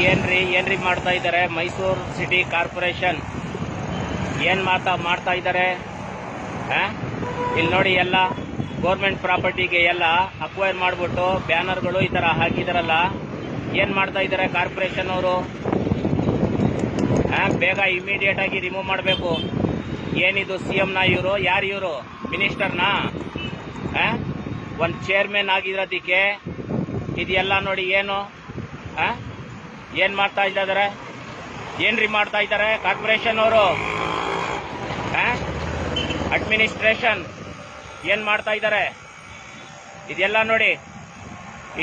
ಮಾಡ್ತಾ ಇದ್ದಾರೆ Mysuru city corporation ಏನ್ ಮಾತಾ ಮಾಡ್ತಾ ಇದ್ದಾರೆ? ಇಲ್ಲಿ ನೋಡಿ ಎಲ್ಲ ಗೌರ್ಮೆಂಟ್ ಪ್ರಾಪರ್ಟಿಗೆ ಎಲ್ಲ ಅಕ್ವೈರ್ ಮಾಡಿಬಿಟ್ಟು ಬ್ಯಾನರ್ಗಳು ಈ ತರ ಹಾಕಿದಾರಲ್ಲ, ಏನು ಮಾಡ್ತಾ ಇದ್ದಾರೆ ಕಾರ್ಪೊರೇಷನ್ ಅವರು? ಬೇಗ ಇಮಿಡಿಯೇಟ್ ಆಗಿ ರಿಮೂವ್ ಮಾಡಬೇಕು. ಏನಿದು ಸಿ ನಾ ಇವರು? ಯಾರು ಇವರು? ಮಿನಿಸ್ಟರ್ನಾ ಒಂದು ಚೇರ್ಮನ್ ಆಗಿರೋದಕ್ಕೆ ಇದೆಲ್ಲ ನೋಡಿ ಏನು? ಆ? ಏನ್ ಮಾಡ್ತಾ ಇದ್ದಾರೆ ಏನ್ರಿ ಮಾಡ್ತಾ ಇದ್ದಾರೆ ಕಾರ್ಪೊರೇಷನ್ ಅವರು ಅಡ್ಮಿನಿಸ್ಟ್ರೇಷನ್ ಏನ್ ಮಾಡ್ತಾ ಇದ್ದಾರೆ ಇದೆಲ್ಲ ನೋಡಿ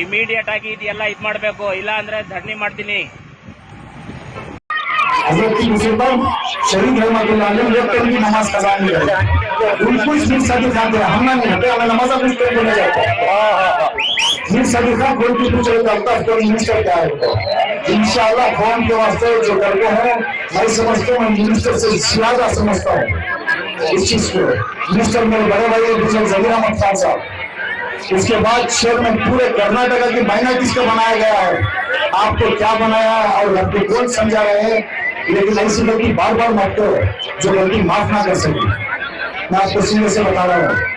ಇಮಿಡಿಯೇಟ್ ಆಗಿ ಇದೆಲ್ಲ ಇದು ಮಾಡಬೇಕು ಇಲ್ಲ ಅಂದ್ರೆ ಧರಣಿ ಮಾಡ್ತೀನಿ हजरत की मुसलमान शरीफ रहमतुल्लाह अलैह लोग तो उनकी नमाज कजा नहीं रहे उनको मिर्ज सदी खान दे हम नहीं हटे हमें नमाज अपने स्टेट बोला जाता है मिर्ज सदी खान कोई भी पूछ रहे करता है तो मिनिस्टर क्या है? तो इंशाल्लाह कौन के वास्ते जो करते हैं, मैं समझता हूँ मिनिस्टर से ज़्यादा समझता हूँ इस चीज़ को। मिनिस्टर मेरे बड़े भाई गुजर जहीर अहमद खान साहब। उसके बाद शहर में पूरे कर्नाटका की माइनॉरिटीज को बनाया गया है। आपको क्या बनाया और आपको कौन समझा रहे हैं? लेकिन ऐसी गलती बार बार मत करो, जो गलती माफ़ ना कर सके। मैं आपको सीधे से बता रहा हूँ।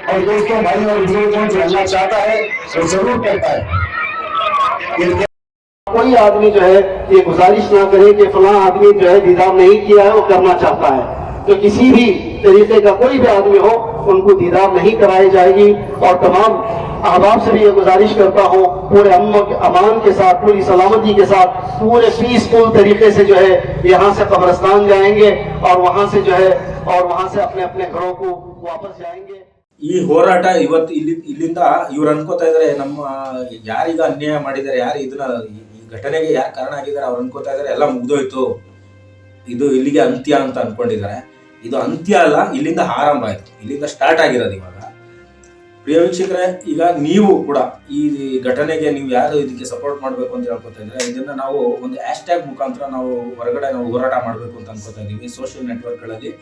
और दोस्तों भाई और बुज़ुर्गों जो अल्लाह चाहता है, वो ज़रूर करता है। कोई आदमी जो है, ये गुजारिश ना करे कि फला आदमी जो है, दीदार नहीं किया है, वो करना चाहता है। तो किसी भी तरीके का कोई भी आदमी हो, उनको दीदार नहीं कराई जाएगी। और तमाम अहबाब से भी ये गुजारिश करता हूँ, पूरे अमान के साथ, पूरी सलामती के साथ, पूरे पीसफुल तरीके से जो है, यहाँ से कब्रस्तान जाएँगे और वहाँ से जो है, और वहाँ से अपने अपने घरों को वापस जाएँगे। ಈ ಹೋರಾಟ ಇವತ್ತು ಇಲ್ಲಿ, ಇಲ್ಲಿಂದ ಇವ್ರು ಅನ್ಕೋತಾ ಇದಾರೆ, ನಮ್ಮ ಯಾರೀಗ ಅನ್ಯಾಯ ಮಾಡಿದ್ದಾರೆ ಯಾರು ಇದನ್ನ ಈ- ಘಟನೆಗೆ ಯಾರು ಕಾರಣ ಆಗಿದ್ದಾರೆ ಅವ್ರು ಅನ್ಕೋತಾ ಇದಾರೆ, ಎಲ್ಲ ಮುಗ್ದೋಯ್ತು. ಇದು ಇಲ್ಲಿಗೆ ಅಂತ್ಯ ಅಂತ ಅನ್ಕೊಂಡಿದ್ದಾರೆ ಇದು ಅಂತ್ಯ ಅಲ್ಲ, ಇಲ್ಲಿಂದ ಆರಂಭ ಆಯ್ತು. ಇಲ್ಲಿಂದ ಸ್ಟಾರ್ಟ್ ಆಗಿರೋದು ಇವಾಗ. ಪ್ರಿಯ ವೀಕ್ಷಕರೇ, ಈಗ ನೀವು ಕೂಡ ಈ ಘಟನೆಗೆ ನೀವು ಯಾರು ಇದಕ್ಕೆ ಸಪೋರ್ಟ್ ಮಾಡಬೇಕು ಅಂತ ಹೇಳ್ಕೊತಾ ಇದ್ರೆ, ಇದನ್ನ ನಾವು ಒಂದು ಹ್ಯಾಶ್ ಟ್ಯಾಗ್ ಮುಖಾಂತರ ನಾವು ಹೊರಗಡೆ ನಾವು ಹೋರಾಟ ಮಾಡಬೇಕು ಅಂತ ಅನ್ಕೋತಾ ಇದೀವಿ. ಸೋಷಿಯಲ್ ನೆಟ್ವರ್ಕ್ಗಳಲ್ಲಿ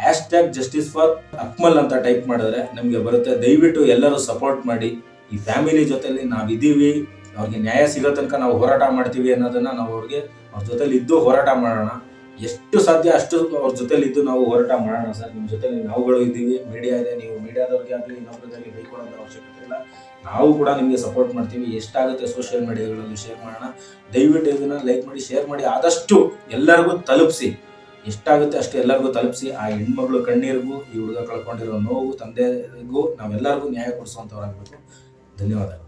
hash tag justice for Akmal ಅಂತ ಟೈಪ್ ಮಾಡಿದ್ರೆ ನಮಗೆ ಬರುತ್ತೆ. ದಯವಿಟ್ಟು ಎಲ್ಲರೂ ಸಪೋರ್ಟ್ ಮಾಡಿ. ಈ ಫ್ಯಾಮಿಲಿ ಜೊತೆಲಿ ನಾವಿದ್ದೀವಿ. ಅವ್ರಿಗೆ ನ್ಯಾಯ ಸಿಗೋ ತನಕ ನಾವು ಹೋರಾಟ ಮಾಡ್ತೀವಿ ಅನ್ನೋದನ್ನ ನಾವು ಅವ್ರಿಗೆ, ಅವ್ರ ಜೊತೆಲಿ ಇದ್ದು ಹೋರಾಟ ಮಾಡೋಣ. ಎಷ್ಟು ಸಾಧ್ಯ ಅಷ್ಟು ಅವ್ರ ಜೊತೆಲಿ ಇದ್ದು ನಾವು ಹೋರಾಟ ಮಾಡೋಣ ಸರ್. ನಿಮ್ಮ ಜೊತೆಲಿ ನಾವುಗಳು ಇದ್ದೀವಿ. ಮೀಡಿಯಾ ಇದೆ. ನೀವು ಮೀಡಿಯಾದವ್ರಿಗೆ ಆಗಲಿ ಇನ್ನೊಬ್ಬರಲ್ಲಿ ಬೈಕೊಳ್ಳೋಂಥ ಅವಶ್ಯಕತೆ ಇಲ್ಲ. ನಾವು ಕೂಡ ನಿಮಗೆ ಸಪೋರ್ಟ್ ಮಾಡ್ತೀವಿ. ಎಷ್ಟಾಗುತ್ತೆ ಸೋಷಿಯಲ್ ಮೀಡಿಯಾಗಳಲ್ಲಿ ಶೇರ್ ಮಾಡೋಣ. ದಯವಿಟ್ಟು ಇದನ್ನ ಲೈಕ್ ಮಾಡಿ ಶೇರ್ ಮಾಡಿ ಆದಷ್ಟು ಎಲ್ಲರಿಗೂ ತಲುಪಿಸಿ. ಎಷ್ಟಾಗುತ್ತೆ ಅಷ್ಟು ಎಲ್ಲರಿಗೂ ತಲುಪಿಸಿ. ಆ ಹೆಣ್ಮಗಳು ಕಣ್ಣೀರಿಗೂ, ಈ ಹುಡುಗ ಕಳ್ಕೊಂಡಿರೋ ನೋವು ತಂದೆಗೂ ನಾವೆಲ್ಲರಿಗೂ ನ್ಯಾಯ ಕೊಡಿಸುವಂಥವ್ರಾಗಬೇಕು ಧನ್ಯವಾದಗಳು.